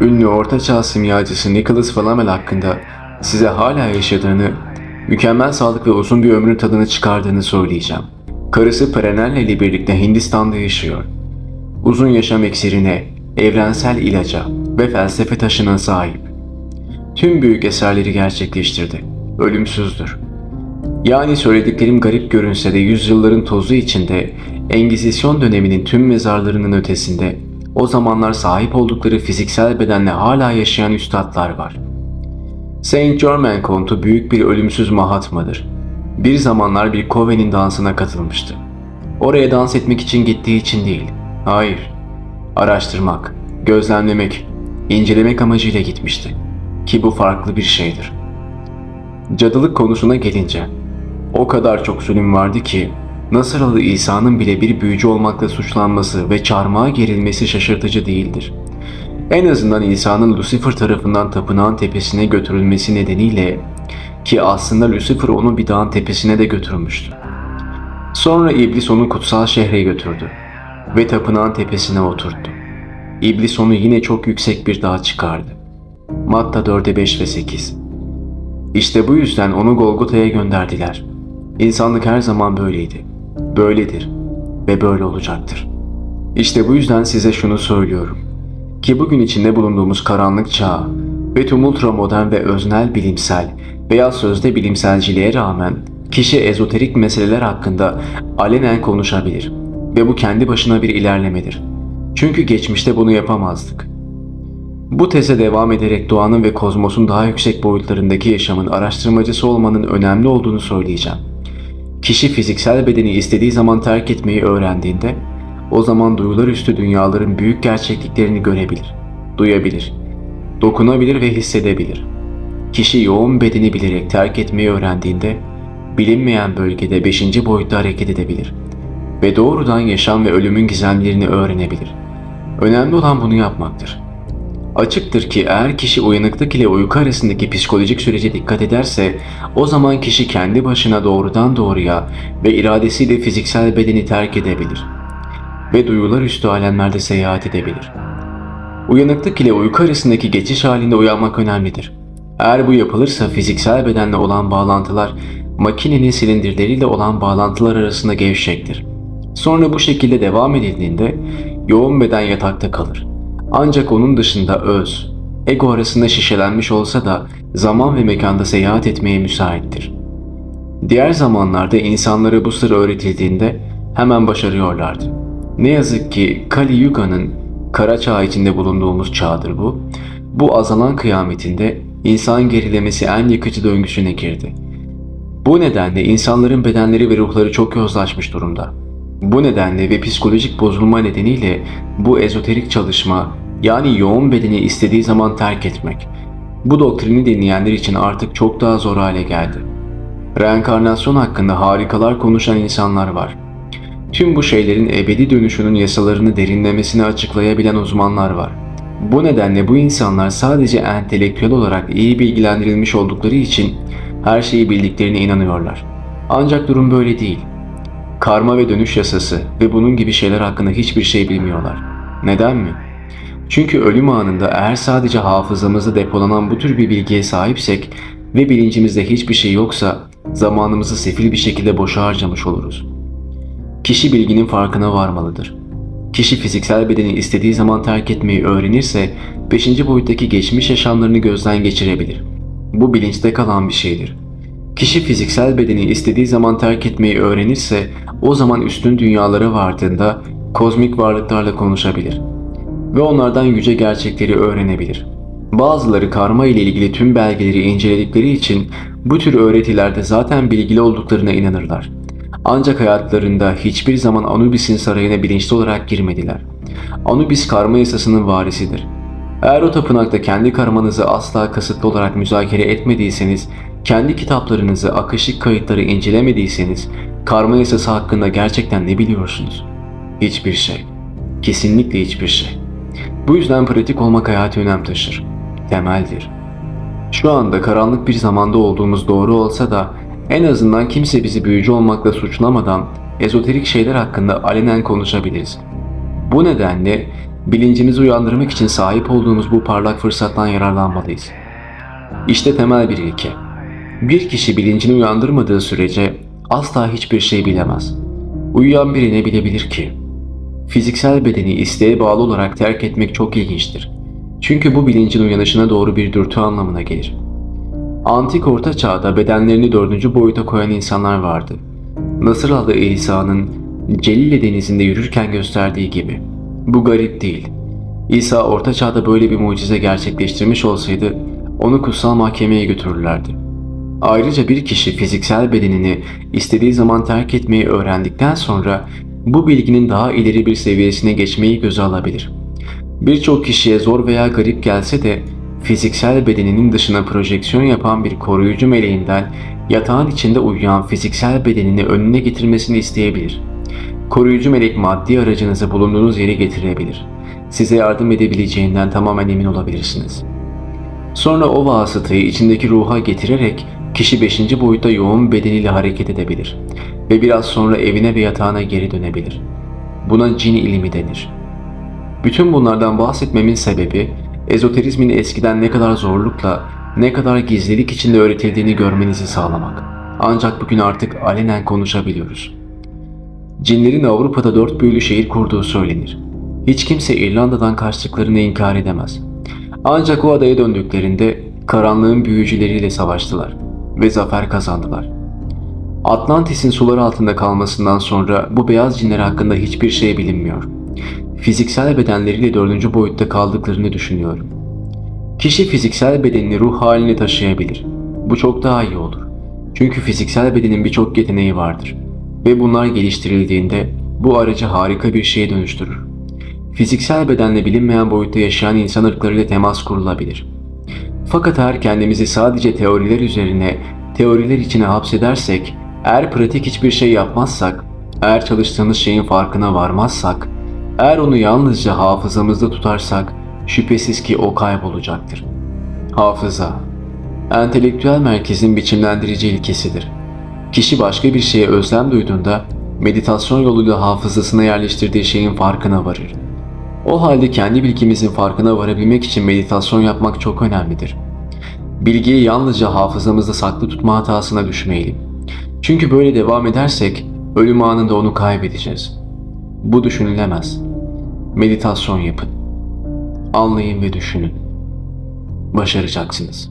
ünlü ortaçağ simyacısı Nicholas Flamel hakkında size hala yaşadığını, mükemmel sağlık ve uzun bir ömrün tadını çıkardığını söyleyeceğim. Karısı Perenelle ile birlikte Hindistan'da yaşıyor. Uzun yaşam iksirine, evrensel ilaca ve felsefe taşına sahip. Tüm büyük eserleri gerçekleştirdi. Ölümsüzdür. Yani söylediklerim garip görünse de yüzyılların tozu içinde Engizisyon döneminin tüm mezarlarının ötesinde o zamanlar sahip oldukları fiziksel bedenle hala yaşayan üstadlar var. Saint Germain kontu büyük bir ölümsüz mahatmadır. Bir zamanlar bir Coven'in dansına katılmıştı. Oraya dans etmek için gittiği için değil. Hayır. Araştırmak, gözlemlemek, incelemek amacıyla gitmişti. Ki bu farklı bir şeydir. Cadılık konusuna gelince, o kadar çok zulüm vardı ki Nasıralı İsa'nın bile bir büyücü olmakla suçlanması ve çarmıha gerilmesi şaşırtıcı değildir. En azından İsa'nın Lucifer tarafından tapınağın tepesine götürülmesi nedeniyle ki aslında Lucifer onu bir dağın tepesine de götürmüştü. Sonra iblis onu kutsal şehre götürdü ve tapınağın tepesine oturttu. İblis onu yine çok yüksek bir dağa çıkardı. Matta 4'e 5 ve 8 İşte bu yüzden onu Golgota'ya gönderdiler. İnsanlık her zaman böyleydi. Böyledir ve böyle olacaktır. İşte bu yüzden size şunu söylüyorum. Ki bugün içinde bulunduğumuz karanlık çağ ve tüm ultramodern ve öznel bilimsel veya sözde bilimselciliğe rağmen kişi ezoterik meseleler hakkında alenen konuşabilir ve bu kendi başına bir ilerlemedir. Çünkü geçmişte bunu yapamazdık. Bu teze devam ederek doğanın ve kozmosun daha yüksek boyutlarındaki yaşamın araştırmacısı olmanın önemli olduğunu söyleyeceğim. Kişi fiziksel bedeni istediği zaman terk etmeyi öğrendiğinde o zaman duyular üstü dünyaların büyük gerçekliklerini görebilir, duyabilir, dokunabilir ve hissedebilir. Kişi yoğun bedeni bilerek terk etmeyi öğrendiğinde bilinmeyen bölgede beşinci boyutta hareket edebilir ve doğrudan yaşam ve ölümün gizemlerini öğrenebilir. Önemli olan bunu yapmaktır. Açıktır ki eğer kişi uyanıklık ile uyku arasındaki psikolojik sürece dikkat ederse o zaman kişi kendi başına doğrudan doğruya ve iradesiyle fiziksel bedeni terk edebilir ve duyular üstü alemlerde seyahat edebilir. Uyanıklık ile uyku arasındaki geçiş halinde uyanmak önemlidir. Eğer bu yapılırsa fiziksel bedenle olan bağlantılar makinenin silindirleriyle olan bağlantılar arasında gevşektir. Sonra bu şekilde devam edildiğinde yoğun beden yatakta kalır. Ancak onun dışında öz, ego arasında şişelenmiş olsa da zaman ve mekanda seyahat etmeye müsaittir. Diğer zamanlarda insanlara bu sır öğretildiğinde hemen başarıyorlardı. Ne yazık ki Kali Yuga'nın kara çağ içinde bulunduğumuz çağdır bu. Bu azalan kıyametinde insan gerilemesi en yıkıcı döngüsüne girdi. Bu nedenle insanların bedenleri ve ruhları çok yozlaşmış durumda. Bu nedenle ve psikolojik bozulma nedeniyle bu ezoterik çalışma yani yoğun bedeni istediği zaman terk etmek bu doktrini dinleyenler için artık çok daha zor hale geldi. Reenkarnasyon hakkında harikalar konuşan insanlar var. Tüm bu şeylerin ebedi dönüşünün yasalarını derinlemesine açıklayabilen uzmanlar var. Bu nedenle bu insanlar sadece entelektüel olarak iyi bilgilendirilmiş oldukları için her şeyi bildiklerine inanıyorlar. Ancak durum böyle değil. Karma ve dönüş yasası ve bunun gibi şeyler hakkında hiçbir şey bilmiyorlar. Neden mi? Çünkü ölüm anında eğer sadece hafızamızda depolanan bu tür bir bilgiye sahipsek ve bilincimizde hiçbir şey yoksa zamanımızı sefil bir şekilde boşa harcamış oluruz. Kişi bilginin farkına varmalıdır. Kişi fiziksel bedeni istediği zaman terk etmeyi öğrenirse 5. boyuttaki geçmiş yaşamlarını gözden geçirebilir. Bu bilinçte kalan bir şeydir. Kişi fiziksel bedeni istediği zaman terk etmeyi öğrenirse o zaman üstün dünyalara vardığında kozmik varlıklarla konuşabilir ve onlardan yüce gerçekleri öğrenebilir. Bazıları karma ile ilgili tüm belgeleri inceledikleri için bu tür öğretilerde zaten bilgili olduklarına inanırlar. Ancak hayatlarında hiçbir zaman Anubis'in sarayına bilinçli olarak girmediler. Anubis karma yasasının varisidir. Eğer o tapınakta kendi karmanızı asla kasıtlı olarak müzakere etmediyseniz, kendi kitaplarınızı, akışık kayıtları incelemediyseniz, karma yasası hakkında gerçekten ne biliyorsunuz? Hiçbir şey. Kesinlikle hiçbir şey. Bu yüzden pratik olmak hayati önem taşır. Temeldir. Şu anda karanlık bir zamanda olduğumuz doğru olsa da en azından kimse bizi büyücü olmakla suçlamadan ezoterik şeyler hakkında alenen konuşabiliriz. Bu nedenle Bilincimizi uyandırmak için sahip olduğumuz bu parlak fırsattan yararlanmalıyız. İşte temel bir ilke. Bir kişi bilincini uyandırmadığı sürece asla hiçbir şey bilemez. Uyuyan biri ne bilebilir ki? Fiziksel bedeni isteğe bağlı olarak terk etmek çok ilginçtir. Çünkü bu bilincin uyanışına doğru bir dürtü anlamına gelir. Antik Orta Çağ'da bedenlerini dördüncü boyuta koyan insanlar vardı. Nasıralı İsa'nın Celile denizinde yürürken gösterdiği gibi. Bu garip değil. İsa Orta Çağ'da böyle bir mucize gerçekleştirmiş olsaydı onu kutsal mahkemeye götürürlerdi. Ayrıca bir kişi fiziksel bedenini istediği zaman terk etmeyi öğrendikten sonra bu bilginin daha ileri bir seviyesine geçmeyi göze alabilir. Birçok kişiye zor veya garip gelse de fiziksel bedeninin dışına projeksiyon yapan bir koruyucu meleğinden yatağın içinde uyuyan fiziksel bedenini önüne getirmesini isteyebilir. Koruyucu melek maddi aracınızı bulunduğunuz yere getirebilir. Size yardım edebileceğinden tamamen emin olabilirsiniz. Sonra o vasıtayı içindeki ruha getirerek kişi 5. boyutta yoğun bedeniyle hareket edebilir ve biraz sonra evine ve yatağına geri dönebilir. Buna cin ilmi denir. Bütün bunlardan bahsetmemin sebebi ezoterizmin eskiden ne kadar zorlukla, ne kadar gizlilik içinde öğretildiğini görmenizi sağlamak. Ancak bugün artık alenen konuşabiliyoruz. Cinlerin Avrupa'da dört büyülü şehir kurduğu söylenir. Hiç kimse İrlanda'dan kaçtıklarını inkar edemez. Ancak o adaya döndüklerinde karanlığın büyücüleriyle savaştılar ve zafer kazandılar. Atlantis'in sular altında kalmasından sonra bu beyaz cinler hakkında hiçbir şey bilinmiyor. Fiziksel bedenleriyle dördüncü boyutta kaldıklarını düşünüyorum. Kişi fiziksel bedenini ruh haline taşıyabilir. Bu çok daha iyi olur. Çünkü fiziksel bedenin birçok yeteneği vardır. Ve bunlar geliştirildiğinde bu aracı harika bir şeye dönüştürür. Fiziksel bedenle bilinmeyen boyutta yaşayan insan ırklarıyla temas kurulabilir. Fakat eğer kendimizi sadece teoriler üzerine, teoriler içine hapsedersek, eğer pratik hiçbir şey yapmazsak, eğer çalıştığımız şeyin farkına varmazsak, eğer onu yalnızca hafızamızda tutarsak, şüphesiz ki o kaybolacaktır. Hafıza, entelektüel merkezin biçimlendirici ilkesidir. Kişi başka bir şeye özlem duyduğunda, meditasyon yoluyla hafızasına yerleştirdiği şeyin farkına varır. O halde kendi bilgimizin farkına varabilmek için meditasyon yapmak çok önemlidir. Bilgiyi yalnızca hafızamızda saklı tutma hatasına düşmeyelim. Çünkü böyle devam edersek ölüm anında onu kaybedeceğiz. Bu düşünülemez. Meditasyon yapın. Anlayın ve düşünün. Başaracaksınız.